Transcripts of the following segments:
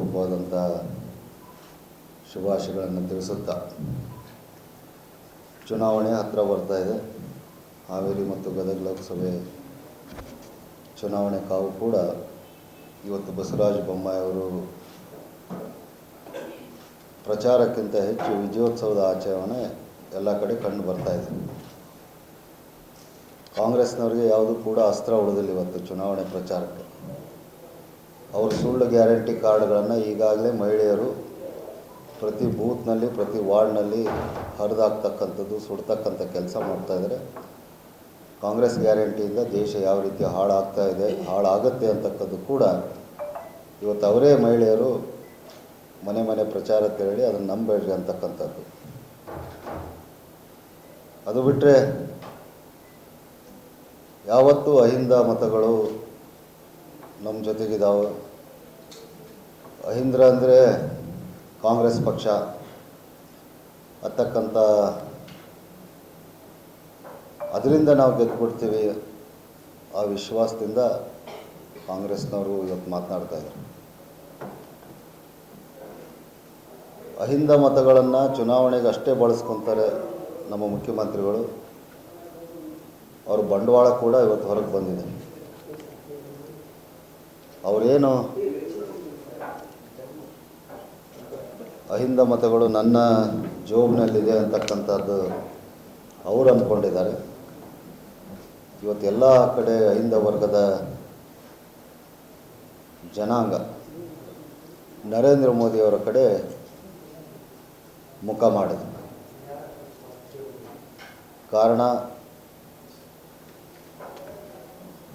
ಹೃದಯಪೂರ್ವಕವಾದಂಥ ಶುಭಾಶಯಗಳನ್ನು ತಿಳಿಸುತ್ತಾ ಚುನಾವಣೆ ಹತ್ತಿರ ಬರ್ತಾ ಇದೆ. ಹಾವೇರಿ ಮತ್ತು ಗದಗ ಲೋಕಸಭೆ ಚುನಾವಣೆ ಕಾವು ಕೂಡ ಇವತ್ತು ಬಸವರಾಜ ಬೊಮ್ಮಾಯಿ ಅವರು ಪ್ರಚಾರಕ್ಕಿಂತ ಹೆಚ್ಚು ವಿಜಯೋತ್ಸವದ ಆಚರಣೆ ಎಲ್ಲ ಕಡೆ ಕಂಡು ಬರ್ತಾ ಇದೆ. ಕಾಂಗ್ರೆಸ್ನವರಿಗೆ ಯಾವುದೂ ಕೂಡ ಅಸ್ತ್ರ ಉಳಿದಿಲ್ಲ ಇವತ್ತು ಚುನಾವಣೆ ಪ್ರಚಾರಕ್ಕೆ. ಅವರು ಸುಳ್ಳು ಗ್ಯಾರಂಟಿ ಕಾರ್ಡ್ಗಳನ್ನು ಈಗಾಗಲೇ ಮಹಿಳೆಯರು ಪ್ರತಿ ಬೂತ್ನಲ್ಲಿ, ಪ್ರತಿ ವಾರ್ಡ್ನಲ್ಲಿ ಹರಿದಾಕ್ತಕ್ಕಂಥದ್ದು, ಸುಡ್ತಕ್ಕಂಥ ಕೆಲಸ ಮಾಡ್ತಾಯಿದ್ದಾರೆ ಕಾಂಗ್ರೆಸ್ ಗ್ಯಾರಂಟಿಯಿಂದ ದೇಶ ಯಾವ ರೀತಿ ಹಾಳಾಗ್ತಾ ಇದೆ, ಹಾಳಾಗುತ್ತೆ ಅಂತಕ್ಕದ್ದು ಕೂಡ ಇವತ್ತು ಅವರೇ ಮಹಿಳೆಯರು ಮನೆ ಮನೆ ಪ್ರಚಾರ ತೆರಳಿ ಅದನ್ನು ನಂಬೇಡ್ರಿ ಅಂತಕ್ಕಂಥದ್ದು. ಅದು ಬಿಟ್ಟರೆ ಯಾವತ್ತೂ ಅಹಿಂದ ಮತಗಳು ನಮ್ಮ ಜೊತೆಗಿದ್ದಾವೆ ಅಹಿಂದ್ರ ಅಂದರೆ ಕಾಂಗ್ರೆಸ್ ಪಕ್ಷ. ಅತ್ತಕ್ಕಂಥ ಅದರಿಂದ ನಾವು ಗೆದ್ದುಬಿಡ್ತೀವಿ ಆ ವಿಶ್ವಾಸದಿಂದ ಕಾಂಗ್ರೆಸ್ನವರು ಇವತ್ತು ಮಾತನಾಡ್ತಾ ಇದ್ದಾರೆ ಅಹಿಂದ ಮತಗಳನ್ನು ಚುನಾವಣೆಗೆ ಅಷ್ಟೇ ಬಳಸ್ಕೊತಾರೆ ನಮ್ಮ ಮುಖ್ಯಮಂತ್ರಿಗಳು. ಅವ್ರ ಬಂಡವಾಳ ಕೂಡ ಇವತ್ತು ಹೊರಗೆ ಬಂದಿದೆ. ಅವರೇನು? ಅಹಿಂದ ಮತಗಳು ನನ್ನ ಜೋಬ್ನಲ್ಲಿದೆ ಅಂತಕ್ಕಂಥದ್ದು ಅವರು ಅಂದ್ಕೊಂಡಿದ್ದಾರೆ. ಇವತ್ತು ಎಲ್ಲ ಕಡೆ ಅಹಿಂದ ವರ್ಗದ ಜನಾಂಗ ನರೇಂದ್ರ ಮೋದಿಯವರ ಕಡೆ ಮುಖ ಮಾಡಿದೆ. ಕಾರಣ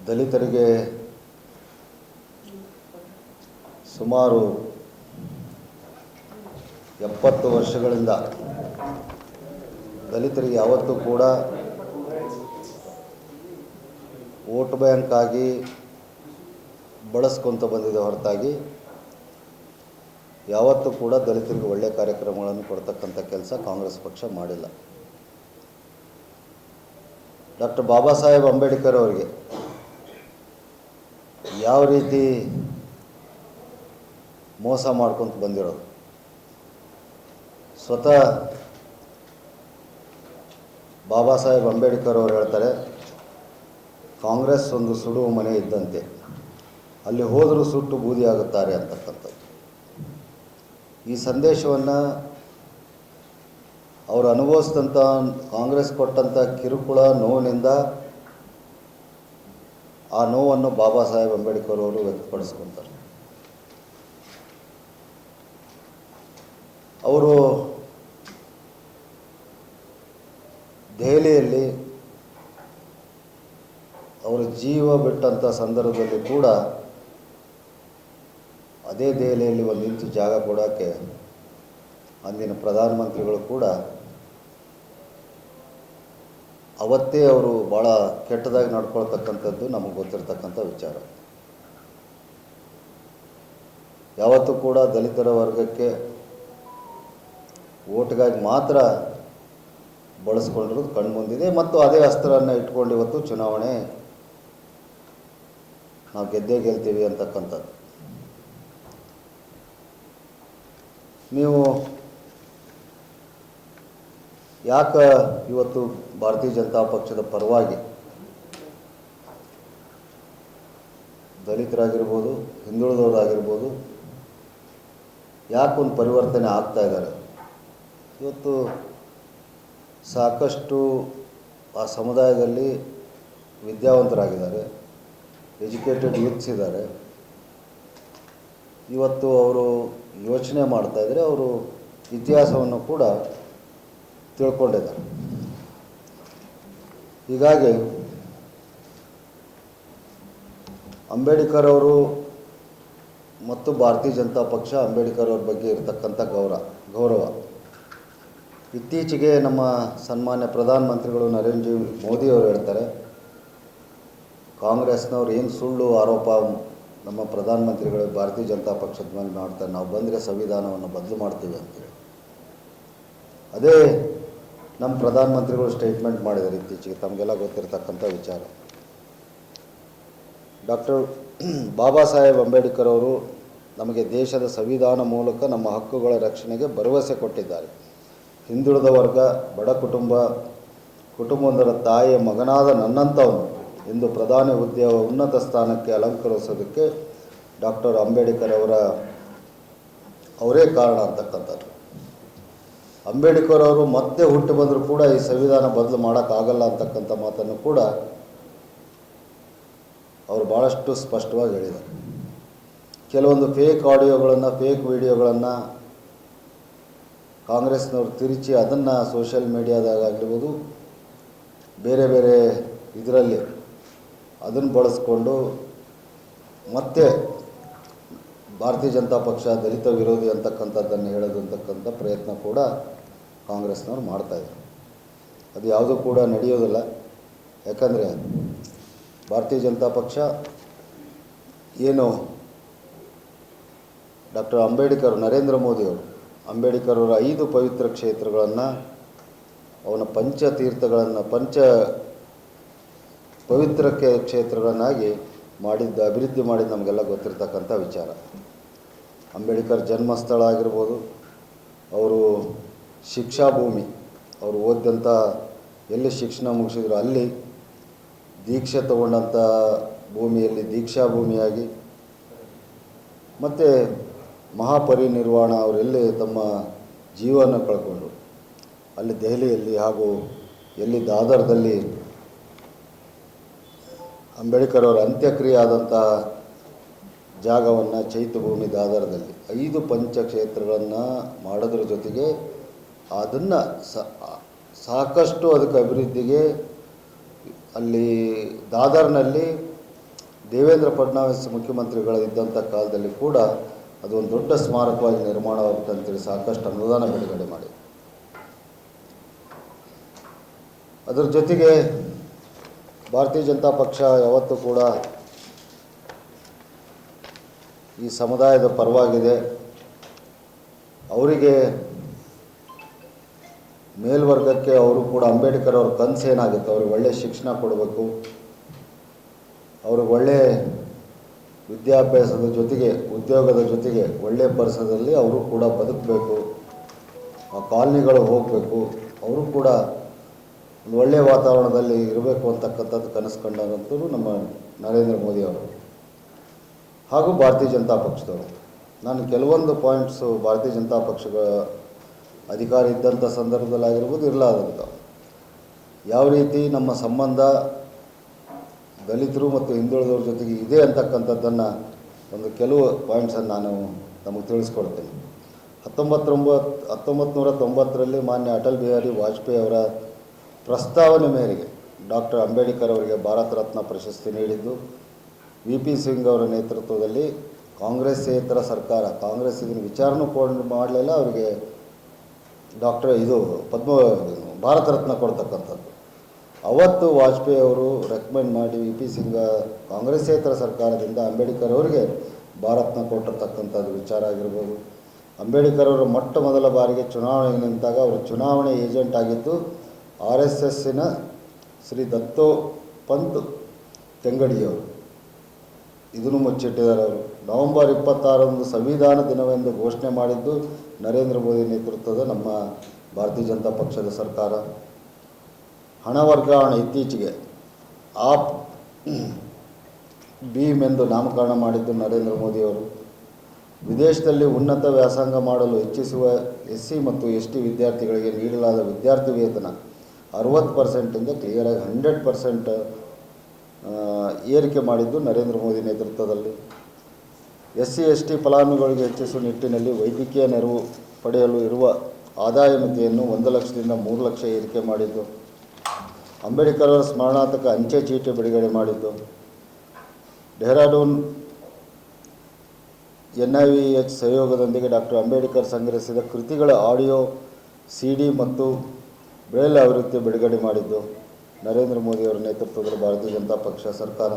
ದಲಿತರಿಗೆ ಸುಮಾರು ಎಪ್ಪತ್ತು ವರ್ಷಗಳಿಂದ ದಲಿತರಿಗೆ ಯಾವತ್ತೂ ಕೂಡ ವೋಟ್ ಬ್ಯಾಂಕ್ ಆಗಿ ಬಳಸ್ಕೊತ ಬಂದಿದೆ ಹೊರತಾಗಿ ಯಾವತ್ತೂ ಕೂಡ ದಲಿತರಿಗೆ ಒಳ್ಳೆಯ ಕಾರ್ಯಕ್ರಮಗಳನ್ನು ಕೊಡ್ತಕ್ಕಂಥ ಕೆಲಸ ಕಾಂಗ್ರೆಸ್ ಪಕ್ಷ ಮಾಡಿಲ್ಲ. ಡಾಕ್ಟರ್ ಬಾಬಾ ಸಾಹೇಬ್ ಅಂಬೇಡ್ಕರ್ ಅವರಿಗೆ ಯಾವ ರೀತಿ ಮೋಸ ಮಾಡ್ಕೊಂತ ಬಂದಿರೋದು. ಸ್ವತಃ ಬಾಬಾ ಸಾಹೇಬ್ ಅಂಬೇಡ್ಕರ್ ಅವರು ಹೇಳ್ತಾರೆ, ಕಾಂಗ್ರೆಸ್ ಒಂದು ಸುಡುವ ಮನೆ ಇದ್ದಂತೆ, ಅಲ್ಲಿ ಹೋದರೂ ಸುಟ್ಟು ಬೂದಿ ಆಗುತ್ತಾರೆ ಅಂತಕ್ಕಂಥದ್ದು. ಈ ಸಂದೇಶವನ್ನು ಅವರು ಅನುಭವಿಸಿದಂಥ ಕಾಂಗ್ರೆಸ್ ಕೊಟ್ಟಂಥ ಕಿರುಕುಳ, ನೋವಿನಿಂದ ಆ ನೋವನ್ನು ಬಾಬಾ ಸಾಹೇಬ್ ಅಂಬೇಡ್ಕರ್ ಅವರು ವ್ಯಕ್ತಪಡಿಸ್ಕೊತಾರೆ. ಅವರು ದೆಹಲಿಯಲ್ಲಿ ಅವರ ಜೀವ ಬಿಟ್ಟಂಥ ಸಂದರ್ಭದಲ್ಲಿ ಕೂಡ ಅದೇ ದೆಹಲಿಯಲ್ಲಿ ಒಂದು ಇಂಚು ಜಾಗ ಕೊಡೋಕ್ಕೆ ಅಂದಿನ ಪ್ರಧಾನಮಂತ್ರಿಗಳು ಕೂಡ ಅವತ್ತೇ ಅವರು ಭಾಳ ಕೆಟ್ಟದಾಗಿ ನಡ್ಕೊಳ್ತಕ್ಕಂಥದ್ದು ನಮಗೆ ಗೊತ್ತಿರತಕ್ಕಂಥ ವಿಚಾರ. ಯಾವತ್ತೂ ಕೂಡ ದಲಿತರ ವರ್ಗಕ್ಕೆ ಓಟ್ಗಾಗಿ ಮಾತ್ರ ಬಳಸ್ಕೊಂಡಿರೋದು ಕಣ್ಮುಂದಿದೆ ಮತ್ತು ಅದೇ ಅಸ್ತ್ರವನ್ನು ಇಟ್ಕೊಂಡು ಇವತ್ತು ಚುನಾವಣೆ ನಾವು ಗೆದ್ದೇ ಗೆಲ್ತೀವಿ ಅಂತಕ್ಕಂಥದ್ದು. ನೀವು ಯಾಕೆ ಇವತ್ತು ಭಾರತೀಯ ಜನತಾ ಪಕ್ಷದ ಪರವಾಗಿ ದಲಿತರಾಗಿರ್ಬೋದು, ಹಿಂದುಳಿದವರಾಗಿರ್ಬೋದು ಯಾಕೊಂದು ಪರಿವರ್ತನೆ ಆಗ್ತಾ ಇದ್ದಾರೆ? ಇವತ್ತು ಸಾಕಷ್ಟು ಆ ಸಮುದಾಯದಲ್ಲಿ ವಿದ್ಯಾವಂತರಾಗಿದ್ದಾರೆ, ಎಜುಕೇಟೆಡ್ ಯೂತ್ಸ್ ಇದ್ದಾರೆ. ಇವತ್ತು ಅವರು ಯೋಚನೆ ಮಾಡ್ತಾಯಿದ್ರೆ ಅವರು ಇತಿಹಾಸವನ್ನು ಕೂಡ ತಿಳ್ಕೊಂಡಿದ್ದಾರೆ. ಹೀಗಾಗಿ ಅಂಬೇಡ್ಕರ್ ಅವರು ಮತ್ತು ಭಾರತೀಯ ಜನತಾ ಪಕ್ಷ ಅಂಬೇಡ್ಕರ್ ಅವ್ರ ಬಗ್ಗೆ ಇರತಕ್ಕಂಥ ಗೌರವ ಗೌರವ. ಇತ್ತೀಚೆಗೆ ನಮ್ಮ ಸನ್ಮಾನ್ಯ ಪ್ರಧಾನಮಂತ್ರಿಗಳು ನರೇಂದ್ರ ಮೋದಿ ಅವರು ಹೇಳ್ತಾರೆ, ಕಾಂಗ್ರೆಸ್ನವ್ರು ಏನು ಸುಳ್ಳು ಆರೋಪ ನಮ್ಮ ಪ್ರಧಾನಮಂತ್ರಿಗಳು ಭಾರತೀಯ ಜನತಾ ಪಕ್ಷದ ಮೇಲೆ ಮಾಡ್ತಾರೆ, ನಾವು ಬಂದರೆ ಸಂವಿಧಾನವನ್ನು ಬದಲು ಮಾಡ್ತೀವಿ ಅಂತೇಳಿ ಅದೇ ನಮ್ಮ ಪ್ರಧಾನಮಂತ್ರಿಗಳು ಸ್ಟೇಟ್ಮೆಂಟ್ ಮಾಡಿದ್ದಾರೆ ಇತ್ತೀಚೆಗೆ, ತಮಗೆಲ್ಲ ಗೊತ್ತಿರತಕ್ಕಂಥ ವಿಚಾರ. ಡಾಕ್ಟರ್ ಬಾಬಾ ಸಾಹೇಬ್ ಅಂಬೇಡ್ಕರ್ ಅವರು ನಮಗೆ ದೇಶದ ಸಂವಿಧಾನ ಮೂಲಕ ನಮ್ಮ ಹಕ್ಕುಗಳ ರಕ್ಷಣೆಗೆ ಭರವಸೆ ಕೊಟ್ಟಿದ್ದಾರೆ. ಹಿಂದುಳಿದ ವರ್ಗ, ಬಡ ಕುಟುಂಬ ಕುಟುಂಬವೊಂದರ ತಾಯಿಯ ಮಗನಾದ ನನ್ನಂಥವನು ಇಂದು ಪ್ರಧಾನಿ ಹುದ್ದೆಯ ಉನ್ನತ ಸ್ಥಾನಕ್ಕೆ ಅಲಂಕರಿಸೋದಕ್ಕೆ ಡಾಕ್ಟರ್ ಅಂಬೇಡ್ಕರ್ ಅವರ ಅವರೇ ಕಾರಣ ಅಂತಕ್ಕಂಥದ್ದು. ಅಂಬೇಡ್ಕರ್ ಅವರು ಮತ್ತೆ ಹುಟ್ಟು ಬಂದರೂ ಕೂಡ ಈ ಸಂವಿಧಾನ ಬದಲು ಮಾಡೋಕ್ಕಾಗಲ್ಲ ಅಂತಕ್ಕಂಥ ಮಾತನ್ನು ಕೂಡ ಅವರು ಭಾಳಷ್ಟು ಸ್ಪಷ್ಟವಾಗಿ ಹೇಳಿದರು ಕೆಲವೊಂದು ಫೇಕ್ ಆಡಿಯೋಗಳನ್ನು ಫೇಕ್ ವಿಡಿಯೋಗಳನ್ನು ಕಾಂಗ್ರೆಸ್ನವ್ರು ತಿರುಚಿ ಅದನ್ನು ಸೋಷಿಯಲ್ ಮೀಡಿಯಾದಾಗ ಆಗಿರ್ಬೋದು, ಬೇರೆ ಬೇರೆ ಇದರಲ್ಲಿ ಅದನ್ನು ಬಳಸ್ಕೊಂಡು ಮತ್ತೆ ಭಾರತೀಯ ಜನತಾ ಪಕ್ಷ ದಲಿತ ವಿರೋಧಿ ಅಂತಕ್ಕಂಥದ್ದನ್ನು ಹೇಳೋದು ಅಂತಕ್ಕಂಥ ಪ್ರಯತ್ನ ಕೂಡ ಕಾಂಗ್ರೆಸ್ನವ್ರು ಮಾಡ್ತಾಯಿದ್ದಾರೆ ಅದು ಯಾವುದೂ ಕೂಡ ನಡೆಯೋದಿಲ್ಲ. ಯಾಕಂದರೆ ಭಾರತೀಯ ಜನತಾ ಪಕ್ಷ ಏನು ಡಾಕ್ಟರ್ ಅಂಬೇಡ್ಕರ್, ನರೇಂದ್ರ ಮೋದಿಯವರು ಅಂಬೇಡ್ಕರ್ ಅವರ ಐದು ಪವಿತ್ರ ಕ್ಷೇತ್ರಗಳನ್ನು, ಅವನ ಪಂಚತೀರ್ಥಗಳನ್ನು, ಪಂಚ ಪವಿತ್ರ ಕ್ಷೇತ್ರಗಳನ್ನಾಗಿ ಮಾಡಿದ್ದ, ಅಭಿವೃದ್ಧಿ ಮಾಡಿದ್ದು ನಮಗೆಲ್ಲ ಗೊತ್ತಿರತಕ್ಕಂಥ ವಿಚಾರ. ಅಂಬೇಡ್ಕರ್ ಜನ್ಮಸ್ಥಳ ಆಗಿರ್ಬೋದು, ಅವರು ಶಿಕ್ಷಾ ಭೂಮಿ ಅವರು ಓದಿದಂಥ ಎಲ್ಲಿ ಶಿಕ್ಷಣ ಮುಗಿಸಿದ್ರು ಅಲ್ಲಿ ದೀಕ್ಷೆ ತಗೊಂಡಂಥ ಭೂಮಿಯಲ್ಲಿ ದೀಕ್ಷಾ ಭೂಮಿಯಾಗಿ ಮತ್ತು ಮಹಾಪರಿನಿರ್ವಾಣ ಅವರೆಲ್ಲಿ ತಮ್ಮ ಜೀವನ ಕಳ್ಕೊಂಡು ಅಲ್ಲಿ ದೆಹಲಿಯಲ್ಲಿ ಹಾಗೂ ಎಲ್ಲಿ ದಾದರ್ದಲ್ಲಿ ಅಂಬೇಡ್ಕರ್ ಅವರ ಅಂತ್ಯಕ್ರಿಯೆ ಆದಂತಹ ಜಾಗವನ್ನು ಚೈತ್ಯಭೂಮಿ ದಾದರದಲ್ಲಿ ಐದು ಪಂಚಕ್ಷೇತ್ರಗಳನ್ನು ಮಾಡೋದ್ರ ಜೊತೆಗೆ ಅದನ್ನು ಸಾಕಷ್ಟು ಅದಕ್ಕೆ ಅಭಿವೃದ್ಧಿಗೆ ಅಲ್ಲಿ ದಾದರ್ನಲ್ಲಿ ದೇವೇಂದ್ರ ಫಡ್ನವೀಸ್ ಮುಖ್ಯಮಂತ್ರಿಗಳಿದ್ದಂಥ ಕಾಲದಲ್ಲಿ ಕೂಡ ಅದು ಒಂದು ದೊಡ್ಡ ಸ್ಮಾರಕವಾಗಿ ನಿರ್ಮಾಣವಾಗುತ್ತೆ ಅಂತೇಳಿ ಸಾಕಷ್ಟು ಅನುದಾನ ಬಿಡುಗಡೆ ಮಾಡಿ ಅದರ ಜೊತೆಗೆ ಭಾರತೀಯ ಜನತಾ ಪಕ್ಷ ಯಾವತ್ತೂ ಕೂಡ ಈ ಸಮುದಾಯದ ಪರವಾಗಿದೆ. ಅವರಿಗೆ ಮೇಲ್ವರ್ಗಕ್ಕೆ ಅವರು ಕೂಡ ಅಂಬೇಡ್ಕರ್ ಅವ್ರ ಕನಸು ಏನಾಗುತ್ತೆ? ಅವ್ರಿಗೆ ಒಳ್ಳೆಯ ಶಿಕ್ಷಣ ಕೊಡಬೇಕು. ಅವ್ರಿಗೆ ಒಳ್ಳೆಯ ವಿದ್ಯಾಭ್ಯಾಸದ ಜೊತೆಗೆ, ಉದ್ಯೋಗದ ಜೊತೆಗೆ ಒಳ್ಳೆಯ ಪರಿಸರದಲ್ಲಿ ಅವರು ಕೂಡ ಬದುಕಬೇಕು. ಆ ಕಾಲನಿಗಳು ಹೋಗಬೇಕು. ಅವರು ಕೂಡ ಒಂದು ಒಳ್ಳೆಯ ವಾತಾವರಣದಲ್ಲಿ ಇರಬೇಕು ಅಂತಕ್ಕಂಥದ್ದು ಕನಸು ಕಂಡಂತೂ ನಮ್ಮ ನರೇಂದ್ರ ಮೋದಿ ಅವರು. ಹಾಗೂ ಭಾರತೀಯ ಜನತಾ ಪಕ್ಷದವರು. ನಾನು ಕೆಲವೊಂದು ಪಾಯಿಂಟ್ಸು ಭಾರತೀಯ ಜನತಾ ಪಕ್ಷದ ಅಧಿಕಾರ ಇದ್ದಂಥ ಸಂದರ್ಭದಲ್ಲಾಗಿರ್ಬೋದು ಇರಲಾದಂಥ ಯಾವ ರೀತಿ ನಮ್ಮ ಸಂಬಂಧ ದಲಿತರು ಮತ್ತು ಹಿಂದುಳಿದವ್ರ ಜೊತೆಗೆ ಇದೆ ಅಂತಕ್ಕಂಥದ್ದನ್ನು ಒಂದು ಕೆಲವು ಪಾಯಿಂಟ್ಸನ್ನು ನಾನು ನಮಗೆ ತಿಳಿಸ್ಕೊಡ್ತೇನೆ. ಹತ್ತೊಂಬತ್ತೊಂಬತ್ತು ಹತ್ತೊಂಬತ್ತು ನೂರ ತೊಂಬತ್ತರಲ್ಲಿ ಮಾನ್ಯ ಅಟಲ್ ಬಿಹಾರಿ ವಾಜಪೇಯಿ ಅವರ ಪ್ರಸ್ತಾವನೆ ಮೇರೆಗೆ ಡಾಕ್ಟರ್ ಅಂಬೇಡ್ಕರ್ ಅವರಿಗೆ ಭಾರತ ರತ್ನ ಪ್ರಶಸ್ತಿ ನೀಡಿದ್ದು. ವಿ ಪಿ ಸಿಂಗ್ ಅವರ ನೇತೃತ್ವದಲ್ಲಿ ಕಾಂಗ್ರೆಸ್ಸೇತರ ಸರ್ಕಾರ, ಕಾಂಗ್ರೆಸ್ ಇದನ್ನು ವಿಚಾರಣೆ ಕೊಂಡು, ಮಾಡಲಿಲ್ಲ, ಅವರಿಗೆ ಡಾಕ್ಟರ್ ಇದು ಪದ್ಮ ಭಾರತ ರತ್ನ ಕೊಡ್ತಕ್ಕಂಥದ್ದು. ಅವತ್ತು ವಾಜಪೇಯಿ ಅವರು ರೆಕಮೆಂಡ್ ಮಾಡಿ ವಿ ಪಿ ಸಿಂಗ ಕಾಂಗ್ರೆಸ್ಸೇತರ ಸರ್ಕಾರದಿಂದ ಅಂಬೇಡ್ಕರ್ ಅವರಿಗೆ ಭಾರತ್ನ ಕೊಟ್ಟಿರ್ತಕ್ಕಂಥದ್ದು ವಿಚಾರ ಆಗಿರ್ಬೋದು. ಅಂಬೇಡ್ಕರ್ ಅವರು ಮೊಟ್ಟ ಮೊದಲ ಬಾರಿಗೆ ಚುನಾವಣೆಗೆ ನಿಂತಾಗ ಅವರು ಚುನಾವಣೆ ಏಜೆಂಟ್ ಆಗಿದ್ದು, ಆರ್ ಎಸ್ ಎಸ್ಸಿನ ಶ್ರೀ ದತ್ತೋ ಪಂತ್ ತೆಂಗಡಿಯವರು. ಇದನ್ನು ಮುಚ್ಚಿಟ್ಟಿದ್ದಾರೆ ಅವರು. ನವೆಂಬರ್ ಇಪ್ಪತ್ತಾರರಂದು ಸಂವಿಧಾನ ದಿನವೆಂದು ಘೋಷಣೆ ಮಾಡಿದ್ದು ನರೇಂದ್ರ ಮೋದಿ ನೇತೃತ್ವದ ನಮ್ಮ ಭಾರತೀಯ ಜನತಾ ಪಕ್ಷದ ಸರ್ಕಾರ. ಹಣ ವರ್ಗಾವಣೆ ಇತ್ತೀಚೆಗೆ ಆಪ್ ಭೀಮ್ ಎಂದು ನಾಮಕರಣ ಮಾಡಿದ್ದು ನರೇಂದ್ರ ಮೋದಿಯವರು. ವಿದೇಶದಲ್ಲಿ ಉನ್ನತ ವ್ಯಾಸಂಗ ಮಾಡಲು ಹೆಚ್ಚಿಸುವ ಎಸ್ ಸಿ ಮತ್ತು ಎಸ್ ಟಿ ವಿದ್ಯಾರ್ಥಿಗಳಿಗೆ ನೀಡಲಾದ ವಿದ್ಯಾರ್ಥಿ ವೇತನ ಅರುವತ್ತು ಪರ್ಸೆಂಟಿಂದ ಕ್ಲಿಯರಾಗಿ ಹಂಡ್ರೆಡ್ ಪರ್ಸೆಂಟ್ ಏರಿಕೆ ಮಾಡಿದ್ದು ನರೇಂದ್ರ ಮೋದಿ ನೇತೃತ್ವದಲ್ಲಿ. ಎಸ್ ಸಿ ಎಸ್ ಟಿ ಫಲಾನುಭವಿಗಳಿಗೆ ಹೆಚ್ಚಿಸುವ ನಿಟ್ಟಿನಲ್ಲಿ ವೈದ್ಯಕೀಯ ನೆರವು ಪಡೆಯಲು ಇರುವ ಆದಾಯ ಮಿತಿಯನ್ನು ಒಂದು ಲಕ್ಷದಿಂದ ಮೂರು ಲಕ್ಷ ಏರಿಕೆ ಮಾಡಿದ್ದು. ಅಂಬೇಡ್ಕರ್ ಅವರ ಸ್ಮರಣಾರ್ಥಕ ಅಂಚೆ ಚೀಟಿ ಬಿಡುಗಡೆ ಮಾಡಿದ್ದು. Dehradun N I V H ಸಹಯೋಗದೊಂದಿಗೆ ಡಾಕ್ಟರ್ ಅಂಬೇಡ್ಕರ್ ಸಂಗ್ರಹಿಸಿದ ಕೃತಿಗಳ ಆಡಿಯೋ, ಸಿ ಡಿ ಮತ್ತು ಬ್ರೇಲ್ ಆವೃತ್ತಿ ಬಿಡುಗಡೆ ಮಾಡಿದ್ದು. ನರೇಂದ್ರ ಮೋದಿಯವರ ನೇತೃತ್ವದಲ್ಲಿ ಭಾರತೀಯ ಜನತಾ ಪಕ್ಷ ಸರ್ಕಾರ.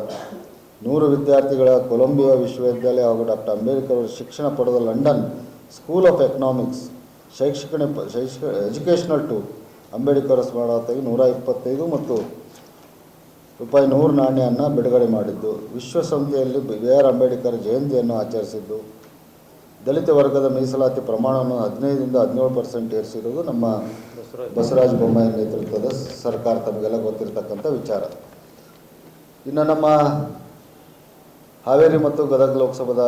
ನೂರು ವಿದ್ಯಾರ್ಥಿಗಳ ಕೊಲಂಬಿಯಾ ವಿಶ್ವವಿದ್ಯಾಲಯ ಹಾಗೂ ಡಾಕ್ಟರ್ ಅಂಬೇಡ್ಕರ್ ಅವರು ಶಿಕ್ಷಣ ಪಡೆದ ಲಂಡನ್ ಸ್ಕೂಲ್ ಆಫ್ ಎಕನಾಮಿಕ್ಸ್, ಶೈಕ್ಷಣಿಕ, ಶೈಕ್ಷ, ಎಜುಕೇಷನಲ್ ಟು ಅಂಬೇಡ್ಕರ್ ಸ್ಮರಣಾರ್ಥವಾಗಿ ನೂರ ಇಪ್ಪತ್ತೈದು ಮತ್ತು ರೂಪಾಯಿ ನೂರು ನಾಣ್ಯವನ್ನು ಬಿಡುಗಡೆ ಮಾಡಿದ್ದು. ವಿಶ್ವಸಂಸ್ಥೆಯಲ್ಲಿ ಬಿ ಆರ್ ಅಂಬೇಡ್ಕರ್ ಜಯಂತಿಯನ್ನು ಆಚರಿಸಿದ್ದು. ದಲಿತ ವರ್ಗದ ಮೀಸಲಾತಿ ಪ್ರಮಾಣವನ್ನು ಹದಿನೈದರಿಂದ ಹದಿನೇಳು ಪರ್ಸೆಂಟ್ ಏರಿಸಿರುವುದು ನಮ್ಮ ಬಸವರಾಜ ಬೊಮ್ಮಾಯಿ ನೇತೃತ್ವದ ಸರ್ಕಾರ ತಮಗೆಲ್ಲ ಗೊತ್ತಿರತಕ್ಕಂಥ ವಿಚಾರ. ಇನ್ನು ನಮ್ಮ ಹಾವೇರಿ ಮತ್ತು ಗದಗ ಲೋಕಸಭಾದ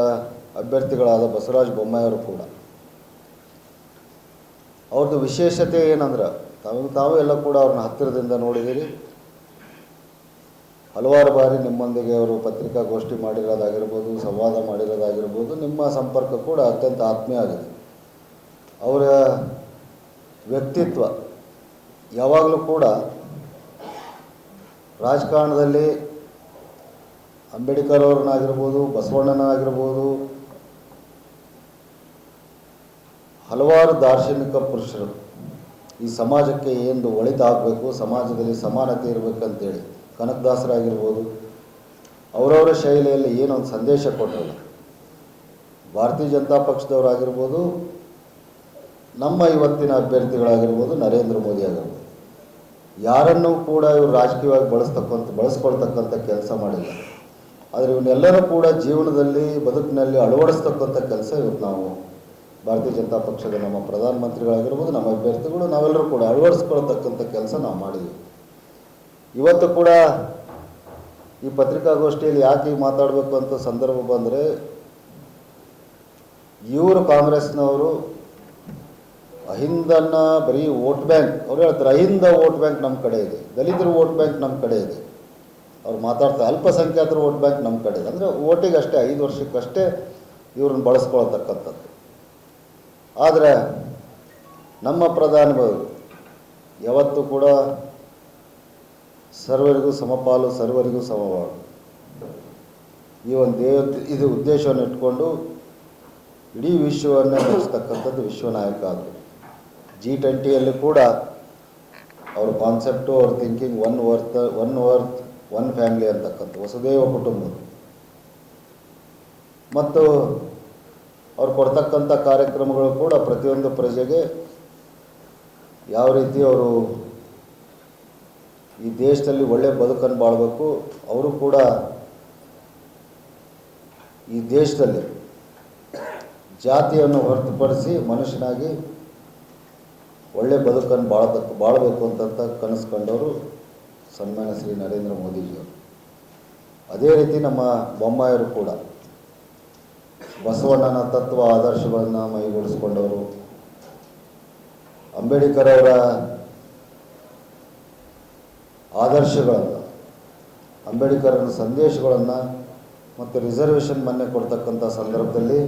ಅಭ್ಯರ್ಥಿಗಳಾದ ಬಸವರಾಜ ಬೊಮ್ಮಾಯಿಯವರು ಕೂಡ. ಅವ್ರದ್ದು ವಿಶೇಷತೆ ಏನಂದ್ರೆ ತಾವು ತಾವು ಎಲ್ಲ ಕೂಡ ಅವ್ರನ್ನ ಹತ್ತಿರದಿಂದ ನೋಡಿದ್ದೀರಿ ಹಲವಾರು ಬಾರಿ ನಿಮ್ಮೊಂದಿಗೆ ಅವರು ಪತ್ರಿಕಾಗೋಷ್ಠಿ ಮಾಡಿರೋದಾಗಿರ್ಬೋದು, ಸಂವಾದ ಮಾಡಿರೋದಾಗಿರ್ಬೋದು, ನಿಮ್ಮ ಸಂಪರ್ಕ ಕೂಡ ಅತ್ಯಂತ ಆತ್ಮೀಯ ಆಗಿದೆ. ಅವರ ವ್ಯಕ್ತಿತ್ವ ಯಾವಾಗಲೂ ಕೂಡ ರಾಜಕಾರಣದಲ್ಲಿ ಅಂಬೇಡ್ಕರ್ ಅವ್ರನ್ನಾಗಿರ್ಬೋದು ಬಸವಣ್ಣನಾಗಿರ್ಬೋದು ಹಲವಾರು ದಾರ್ಶನಿಕ ಪುರುಷರು ಈ ಸಮಾಜಕ್ಕೆ ಏನು ಒಳಿತಾಗಬೇಕು, ಸಮಾಜದಲ್ಲಿ ಸಮಾನತೆ ಇರಬೇಕಂತೇಳಿ ಕನಕದಾಸರಾಗಿರ್ಬೋದು, ಅವರವರ ಶೈಲಿಯಲ್ಲಿ ಏನೊಂದು ಸಂದೇಶ ಕೊಟ್ಟರು. ಭಾರತೀಯ ಜನತಾ ಪಕ್ಷದವರಾಗಿರ್ಬೋದು, ನಮ್ಮ ಇವತ್ತಿನ ಅಭ್ಯರ್ಥಿಗಳಾಗಿರ್ಬೋದು, ನರೇಂದ್ರ ಮೋದಿ ಆಗಿರ್ಬೋದು. ಯಾರನ್ನೂ ಕೂಡ ಇವರು ರಾಜಕೀಯವಾಗಿ ಬಳಸ್ತಕ್ಕಂಥ, ಬಳಸ್ಕೊಳ್ತಕ್ಕಂಥ ಕೆಲಸ ಮಾಡಿಲ್ಲ. ಆದರೆ ಇವನ್ನೆಲ್ಲರೂ ಕೂಡ ಜೀವನದಲ್ಲಿ, ಬದುಕಿನಲ್ಲಿ ಅಳವಡಿಸ್ತಕ್ಕಂಥ ಕೆಲಸ ಇವತ್ತು ನಾವು ಭಾರತೀಯ ಜನತಾ ಪಕ್ಷದ ನಮ್ಮ ಪ್ರಧಾನಮಂತ್ರಿಗಳಾಗಿರ್ಬೋದು, ನಮ್ಮ ಅಭ್ಯರ್ಥಿಗಳು, ನಾವೆಲ್ಲರೂ ಕೂಡ ಅಳವಡಿಸ್ಕೊಳ್ತಕ್ಕಂಥ ಕೆಲಸ ನಾವು ಮಾಡಿದ್ವಿ. ಇವತ್ತು ಕೂಡ ಈ ಪತ್ರಿಕಾಗೋಷ್ಠಿಯಲ್ಲಿ ಯಾಕೆ ಮಾತಾಡಬೇಕು ಅಂತ ಸಂದರ್ಭ ಬಂದರೆ, ಇವರು ಕಾಂಗ್ರೆಸ್ನವರು ಅಹಿಂದನ್ನ ಬರೀ ವೋಟ್ ಬ್ಯಾಂಕ್, ಅವ್ರು ಹೇಳ್ತಾರೆ, ಅಹಿಂದ ವೋಟ್ ಬ್ಯಾಂಕ್ ನಮ್ಮ ಕಡೆ ಇದೆ, ದಲಿತರ ವೋಟ್ ಬ್ಯಾಂಕ್ ನಮ್ಮ ಕಡೆ ಇದೆ. ಅವ್ರು ಮಾತಾಡ್ತಾರೆ, ಅಲ್ಪಸಂಖ್ಯಾತರ ವೋಟ್ ಬ್ಯಾಂಕ್ ನಮ್ಮ ಕಡೆ ಇದೆ. ಅಂದರೆ ಓಟಿಗೆ ಅಷ್ಟೇ ಐದು ವರ್ಷಕ್ಕಷ್ಟೇ ಇವ್ರನ್ನ ಬಳಸ್ಕೊಳ್ತಕ್ಕಂಥದ್ದು. ಆದರೆ ನಮ್ಮ ಪ್ರಧಾನಿಗಳು ಯಾವತ್ತೂ ಕೂಡ ಸರ್ವರಿಗೂ ಸಮಪಾಲು ಸರ್ವರಿಗೂ ಸಮಪಾಲು ಈ ಒಂದು ದೇವ ಇದು ಉದ್ದೇಶವನ್ನು ಇಟ್ಕೊಂಡು ಇಡೀ ವಿಶ್ವವನ್ನು ನಡೆಸ್ತಕ್ಕಂಥದ್ದು ವಿಶ್ವನಾಯಕ ಆದರು. ಜಿ ಟ್ವೆಂಟಿಯಲ್ಲಿ ಕೂಡ ಅವ್ರ ಕಾನ್ಸೆಪ್ಟು ಅವ್ರ thinking one world one world one family ಅಂತಕ್ಕಂಥ, ವಸುದೇವ ಕುಟುಂಬ. ಮತ್ತು ಅವ್ರು ಕೊಡ್ತಕ್ಕಂಥ ಕಾರ್ಯಕ್ರಮಗಳು ಕೂಡ ಪ್ರತಿಯೊಂದು ಪ್ರಜೆಗೆ ಯಾವ ರೀತಿ ಅವರು ಈ ದೇಶದಲ್ಲಿ ಒಳ್ಳೆಯ ಬದುಕನ್ನು ಬಾಳಬೇಕು, ಅವರು ಕೂಡ ಈ ದೇಶದಲ್ಲಿ ಜಾತಿಯನ್ನು ಹೊರತುಪಡಿಸಿ ಮನುಷ್ಯನಾಗಿ ಒಳ್ಳೆ ಬದುಕನ್ನು ಬಾಳಬೇಕು ಬಾಳಬೇಕು ಅಂತಂತ ಕನಸ್ಕೊಂಡವರು ಸನ್ಮಾನ ಶ್ರೀ ನರೇಂದ್ರ ಮೋದಿಜಿಯವರು. ಅದೇ ರೀತಿ ನಮ್ಮ ಬೊಮ್ಮಾಯರು ಕೂಡ. ಬಸವಣ್ಣನ ತತ್ವ ಆದರ್ಶಗಳನ್ನು ಮೈಗೂಡಿಸ್ಕೊಂಡವರು. ಅಂಬೇಡ್ಕರ್ ಅವರ ಆದರ್ಶಗಳನ್ನು, ಅಂಬೇಡ್ಕರನ ಸಂದೇಶಗಳನ್ನು ಮತ್ತು ರಿಸರ್ವೇಷನ್ ಮೊನ್ನೆ ಕೊಡ್ತಕ್ಕಂಥ ಸಂದರ್ಭದಲ್ಲಿ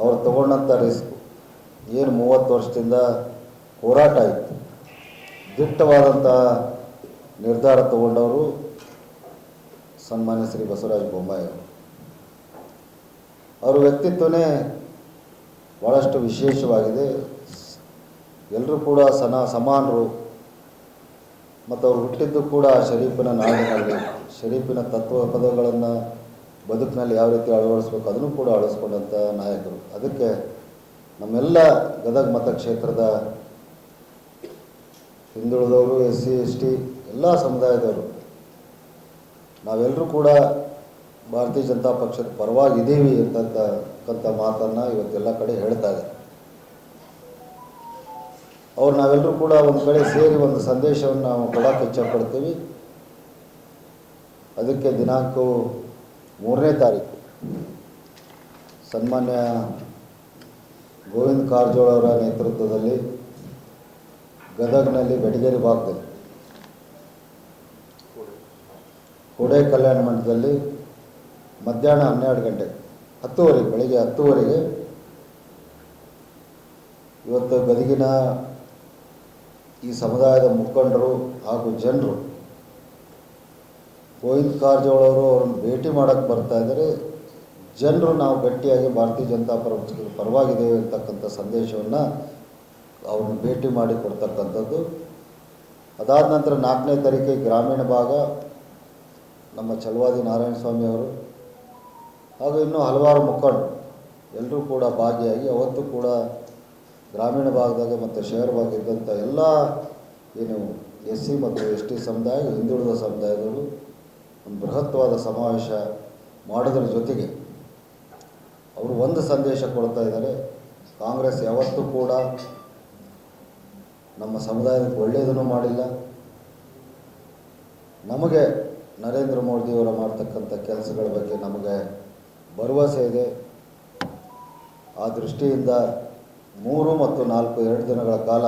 ಅವ್ರು ತಗೊಂಡಂಥ ರಿಸ್ಕ್ ಏನು ಮೂವತ್ತು ವರ್ಷದಿಂದ ಹೋರಾಟ ಆಯಿತು ದಿಟ್ಟವಾದಂಥ ನಿರ್ಧಾರ ತಗೊಂಡವರು ಸನ್ಮಾನ್ಯ ಶ್ರೀ ಬಸವರಾಜ ಬೊಮ್ಮಾಯಿ ಅವರ ವ್ಯಕ್ತಿತ್ವನೇ ಭಾಳಷ್ಟು ವಿಶೇಷವಾಗಿದೆ. ಎಲ್ಲರೂ ಕೂಡ ಸನ, ಸಮಾನರು. ಮತ್ತು ಅವರು ಹುಟ್ಟಿದ್ದು ಕೂಡ ಶರೀಫಿನ ನಾಡಿನಲ್ಲಿ. ಶರೀಫಿನ ತತ್ವ ಪದಗಳನ್ನು ಬದುಕಿನಲ್ಲಿ ಯಾವ ರೀತಿ ಅಳವಡಿಸ್ಬೇಕು ಅದನ್ನು ಕೂಡ ಅಳವಡಿಸ್ಕೊಂಡಂಥ ನಾಯಕರು. ಅದಕ್ಕೆ ನಮ್ಮೆಲ್ಲ ಗದಗ ಮತಕ್ಷೇತ್ರದ ಹಿಂದುಳಿದವರು, ಎಸ್ ಸಿ, ಎಸ್ ಟಿ, ಎಲ್ಲ ಸಮುದಾಯದವರು ನಾವೆಲ್ಲರೂ ಕೂಡ ಭಾರತೀಯ ಜನತಾ ಪಕ್ಷದ ಪರವಾಗಿದ್ದೀವಿ ಅಂತಕ್ಕಂಥ ಮಾತನ್ನು ಇವತ್ತೆಲ್ಲ ಕಡೆ ಹೇಳ್ತಾ ಇದೆ ಅವ್ರು ನಾವೆಲ್ಲರೂ ಕೂಡ ಒಂದು ಕಡೆ ಸೇರಿ ಒಂದು ಸಂದೇಶವನ್ನು ನಾವು ಕೊಡೋಕೆ ಇಚ್ಛಪಡ್ತೀವಿ. ಅದಕ್ಕೆ ದಿನಾಂಕ ಮೂರನೇ ತಾರೀಕು. ಸನ್ಮಾನ್ಯ ಗೋವಿಂದ ಕಾರಜೋಳ ಅವರ ನೇತೃತ್ವದಲ್ಲಿ ಗದಗ್ನಲ್ಲಿ ಬೆಟಗೇರಿ ಭಾಗದಲ್ಲಿ, ಕೋಡೆ ಕಲ್ಯಾಣ ಮಂಟಪದಲ್ಲಿ ಮಧ್ಯಾಹ್ನ ಹನ್ನೆರಡು ಗಂಟೆ, ಹತ್ತುವರೆಗೆ, ಬೆಳಿಗ್ಗೆ ಹತ್ತುವರೆಗೆ ಇವತ್ತು ಗದಗಿನ ಈ ಸಮುದಾಯದ ಮುಖಂಡರು ಹಾಗೂ ಜನರು ಗೋವಿಂದ ಕಾರಜೋಳವರು ಅವ್ರನ್ನ ಭೇಟಿ ಮಾಡೋಕ್ಕೆ ಬರ್ತಾ ಇದ್ದಾರೆ. ಜನರು ನಾವು ಗಟ್ಟಿಯಾಗಿ ಭಾರತೀಯ ಜನತಾ ಪಕ್ಷದ ಪರವಾಗಿದ್ದೇವೆ ಅಂತಕ್ಕಂಥ ಸಂದೇಶವನ್ನು ಅವ್ರನ್ನ ಭೇಟಿ ಮಾಡಿ ಕೊಡ್ತಕ್ಕಂಥದ್ದು. ಅದಾದ ನಂತರ ನಾಲ್ಕನೇ ತಾರೀಕಿಗೆ ಗ್ರಾಮೀಣ ಭಾಗ, ನಮ್ಮ ಚಲವಾದಿ ನಾರಾಯಣ ಸ್ವಾಮಿ ಅವರು ಹಾಗೂ ಇನ್ನೂ ಹಲವಾರು ಮುಖಂಡರು ಎಲ್ಲರೂ ಕೂಡ ಭಾಗಿಯಾಗಿ, ಅವತ್ತು ಕೂಡ ಗ್ರಾಮೀಣ ಭಾಗದಾಗ ಮತ್ತು ಶಹರ ಭಾಗ ಇದ್ದಂಥ ಎಲ್ಲ ಏನು ಎಸ್ ಸಿ ಮತ್ತು ಎಸ್ ಟಿ ಸಮುದಾಯ, ಹಿಂದುಳಿದ ಸಮುದಾಯದವರು ಒಂದು ಬೃಹತ್ವಾದ ಸಮಾವೇಶ ಮಾಡೋದ್ರ ಜೊತೆಗೆ ಅವರು ಒಂದು ಸಂದೇಶ ಕೊಡ್ತಾ ಇದ್ದಾರೆ. ಕಾಂಗ್ರೆಸ್ ಯಾವತ್ತೂ ಕೂಡ ನಮ್ಮ ಸಮುದಾಯಕ್ಕೆ ಒಳ್ಳೆಯದನ್ನು ಮಾಡಿಲ್ಲ. ನಮಗೆ ನರೇಂದ್ರ ಮೋದಿಯವರು ಮಾಡ್ತಕ್ಕಂಥ ಕೆಲಸಗಳ ಬಗ್ಗೆ ನಮಗೆ ಭರವಸೆ ಇದೆ. ಆ ದೃಷ್ಟಿಯಿಂದ ಮೂರು ಮತ್ತು ನಾಲ್ಕು ಎರಡು ದಿನಗಳ ಕಾಲ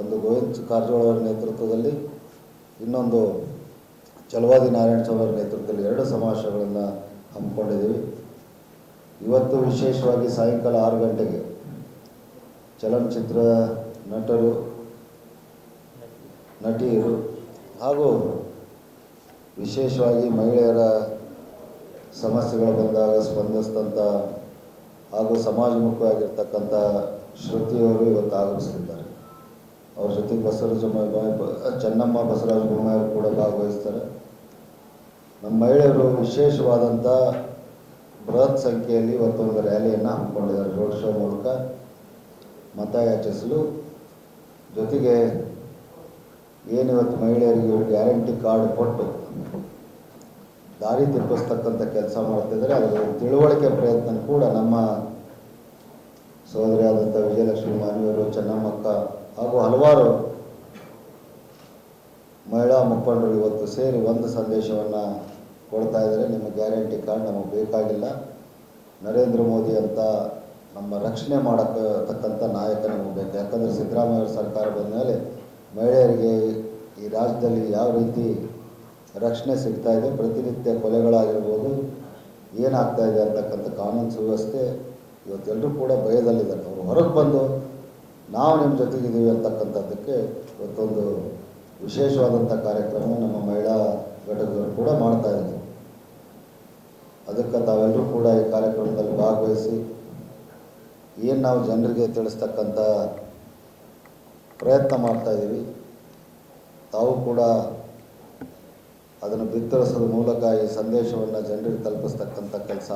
ಒಂದು ಗೋವಿಂದ ಕಾರಜೋಳ ಅವರ ನೇತೃತ್ವದಲ್ಲಿ, ಇನ್ನೊಂದು ಚಲವಾದಿ ನಾರಾಯಣ ಸ್ವಾಮಿಯವರ ನೇತೃತ್ವದಲ್ಲಿ ಎರಡು ಸಮಾವೇಶಗಳನ್ನು ಹಮ್ಮಿಕೊಂಡಿದ್ದೀವಿ. ಇವತ್ತು ವಿಶೇಷವಾಗಿ ಸಾಯಂಕಾಲ ಆರು ಗಂಟೆಗೆ ಚಲನಚಿತ್ರ ನಟರು, ನಟಿಯರು ಹಾಗೂ ವಿಶೇಷವಾಗಿ ಮಹಿಳೆಯರ ಸಮಸ್ಯೆಗಳು ಬಂದಾಗ ಸ್ಪಂದಿಸಿದಂಥ ಹಾಗೂ ಸಮಾಜಮುಖವಾಗಿರ್ತಕ್ಕಂಥ ಶ್ರುತಿಯವರು ಇವತ್ತು ಆಗಮಿಸ್ತಿದ್ದಾರೆ ಅವ್ರ ಜೊತೆಗೆ ಬಸವರಾಜ ಚೆನ್ನಮ್ಮ ಬಸವರಾಜ ಬೊಮ್ಮಾಯಿ ಕೂಡ ಭಾಗವಹಿಸ್ತಾರೆ. ನಮ್ಮ ಮಹಿಳೆಯರು ವಿಶೇಷವಾದಂಥ ಬೃಹತ್ ಸಂಖ್ಯೆಯಲ್ಲಿ ಇವತ್ತೊಂದು ರ್ಯಾಲಿಯನ್ನು ಹಮ್ಮಿಕೊಂಡಿದ್ದಾರೆ. ರೋಡ್ ಶೋ ಮೂಲಕ ಮತ ಯಾಚಿಸಲು ಜೊತೆಗೆ ಏನಿವತ್ತು ಮಹಿಳೆಯರಿಗೆ ಗ್ಯಾರಂಟಿ ಕಾರ್ಡ್ ಕೊಟ್ಟು ದಾರಿ ತಪ್ಪಿಸ್ತಕ್ಕಂಥ ಕೆಲಸ ಮಾಡ್ತಿದ್ದಾರೆ. ಅದರ ತಿಳುವಳಿಕೆ ಪ್ರಯತ್ನ ಕೂಡ ನಮ್ಮ ಸೋದರಿಯಾದಂಥ ವಿಜಯಲಕ್ಷ್ಮಿ ಮಾನ್ಯವರು ಚೆನ್ನಮ್ಮಕ್ಕ ಹಾಗೂ ಹಲವಾರು ಮಹಿಳಾ ಮುಖಂಡರು ಇವತ್ತು ಸೇರಿ ಒಂದು ಸಂದೇಶವನ್ನು ಕೊಡ್ತಾ ಇದ್ದಾರೆ. ನಿಮ್ಮ ಗ್ಯಾರಂಟಿ ಕಾರ್ಡ್ ನಮಗೆ ಬೇಕಾಗಿಲ್ಲ. ನರೇಂದ್ರ ಮೋದಿ ಅಂತ ನಮ್ಮ ರಕ್ಷಣೆ ಮಾಡಕ್ಕತಕ್ಕಂಥ ನಾಯಕ ನಮಗೆ ಬೇಕು. ಯಾಕಂದರೆ ಸಿದ್ದರಾಮಯ್ಯ ಸರ್ಕಾರ ಬಂದ ಮೇಲೆ ಮಹಿಳೆಯರಿಗೆ ಈ ರಾಜ್ಯದಲ್ಲಿ ಯಾವ ರೀತಿ ರಕ್ಷಣೆ ಸಿಗ್ತಾ ಇದೆ, ಪ್ರತಿನಿತ್ಯ ಕೊಲೆಗಳಾಗಿರ್ಬೋದು, ಏನಾಗ್ತಾ ಇದೆ ಅಂತಕ್ಕಂಥ ಕಾನೂನು ಸುವ್ಯವಸ್ಥೆ ಇವತ್ತೆಲ್ಲರೂ ಕೂಡ ಭಯದಲ್ಲಿದ್ದಾರೆ. ಅವರು ಹೊರಗೆ ಬಂದು ನಾವು ನಿಮ್ಮ ಜೊತೆಗಿದ್ದೀವಿ ಅಂತಕ್ಕಂಥದ್ದಕ್ಕೆ ಇವತ್ತೊಂದು ವಿಶೇಷವಾದಂಥ ಕಾರ್ಯಕ್ರಮ ನಮ್ಮ ಮಹಿಳಾ ಘಟಕಗಳು ಕೂಡ ಮಾಡ್ತಾ ಇದ್ದಾರೆ. ಅದಕ್ಕೆ ತಾವೆಲ್ಲರೂ ಕೂಡ ಈ ಕಾರ್ಯಕ್ರಮದಲ್ಲಿ ಭಾಗವಹಿಸಿ ಏನು ನಾವು ಜನರಿಗೆ ತಿಳಿಸ್ತಕ್ಕಂಥ ಪ್ರಯತ್ನ ಮಾಡ್ತಾ ಇದ್ದೀವಿ ತಾವು ಕೂಡ ಅದನ್ನು ಬಿತ್ತರಿಸೋದ್ರ ಮೂಲಕ ಈ ಸಂದೇಶವನ್ನು ಜನರಿಗೆ ತಲುಪಿಸ್ತಕ್ಕಂಥ ಕೆಲಸ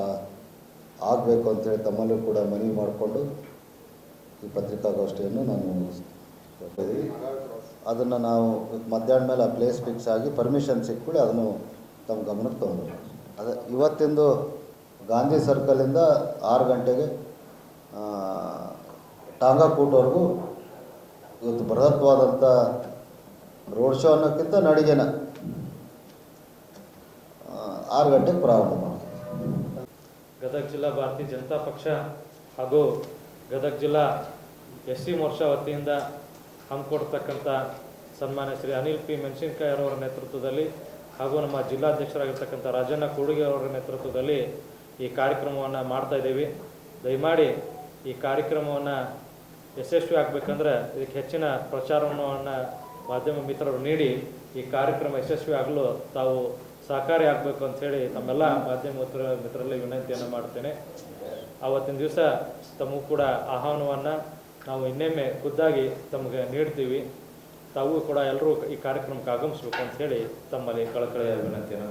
ಆಗಬೇಕು ಅಂತೇಳಿ ತಮ್ಮಲ್ಲೂ ಕೂಡ ಮನವಿ ಮಾಡಿಕೊಂಡು ಈ ಪತ್ರಿಕಾಗೋಷ್ಠಿಯನ್ನು ನಾನು ಅದನ್ನು ನಾವು ಮಧ್ಯಾಹ್ನ ಮೇಲೆ ಆ ಪ್ಲೇಸ್ ಫಿಕ್ಸ್ ಆಗಿ ಪರ್ಮಿಷನ್ ಸಿಕ್ಕಿ ಅದನ್ನು ತಮ್ಮ ಗಮನಕ್ಕೆ ತೊಗೊಂಡು ಅದೇ ಇವತ್ತಿಂದು ಗಾಂಧಿ ಸರ್ಕಲಿಂದ ಆರು ಗಂಟೆಗೆ ಟಾಂಗಾಕೂಟ್ವರೆಗೂ ಇವತ್ತು ಬೃಹತ್ವಾದಂಥ ರೋಡ್ ಶೋ ಅನ್ನೋಕ್ಕಿಂತ ನಡಿಗೆನ ಆರು ಗಂಟೆಗೆ ಪ್ರಾರಂಭ ಮಾಡ್ತೀವಿ. ಗದಗ ಜಿಲ್ಲಾ ಭಾರತೀಯ ಜನತಾ ಪಕ್ಷ ಹಾಗೂ ಗದಗ ಜಿಲ್ಲಾ ಎಸ್ ಸಿ ಮೋರ್ಚಾ ವತಿಯಿಂದ ಹಮ್ಮಿಕೊಡ್ತಕ್ಕಂಥ ಸನ್ಮಾನ ಶ್ರೀ ಅನಿಲ್ ಪಿ ಮೆಣಸಿನ್ಕಾಯಿ ಅವರ ನೇತೃತ್ವದಲ್ಲಿ ಹಾಗೂ ನಮ್ಮ ಜಿಲ್ಲಾಧ್ಯಕ್ಷರಾಗಿರ್ತಕ್ಕಂಥ ರಾಜಣ್ಣ ಕೂಡುಗೆ ಅವರ ನೇತೃತ್ವದಲ್ಲಿ ಈ ಕಾರ್ಯಕ್ರಮವನ್ನು ಮಾಡ್ತಾ ಇದ್ದೀವಿ. ದಯಮಾಡಿ ಈ ಕಾರ್ಯಕ್ರಮವನ್ನು ಯಶಸ್ವಿ ಆಗಬೇಕಂದ್ರೆ ಇದಕ್ಕೆ ಹೆಚ್ಚಿನ ಪ್ರಚಾರವನ್ನು ಮಾಧ್ಯಮ ಮಿತ್ರರು ನೀಡಿ ಈ ಕಾರ್ಯಕ್ರಮ ಯಶಸ್ವಿ ಆಗಲು ತಾವು ಸಹಕಾರಿ ಆಗಬೇಕು ಅಂಥೇಳಿ ತಮ್ಮೆಲ್ಲ ಮಾಧ್ಯಮ ಮಿತ್ರ ಮಿತ್ರರಲ್ಲಿ ವಿನಂತಿಯನ್ನು ಮಾಡ್ತೇನೆ. ಆವತ್ತಿನ ದಿವಸ ತಮಗೂ ಕೂಡ ಆಹ್ವಾನವನ್ನು ನಾವು ಇನ್ನೊಮ್ಮೆ ಖುದ್ದಾಗಿ ತಮಗೆ ನೀಡ್ತೀವಿ. ತಾವು ಕೂಡ ಎಲ್ಲರೂ ಈ ಕಾರ್ಯಕ್ರಮಕ್ಕೆ ಆಗಮಿಸ್ಬೇಕು ಅಂತ ಹೇಳಿ ತಮ್ಮಲ್ಲಿ ಕಳಕಳಿಯ ವಿನಂತಿಯನ್ನು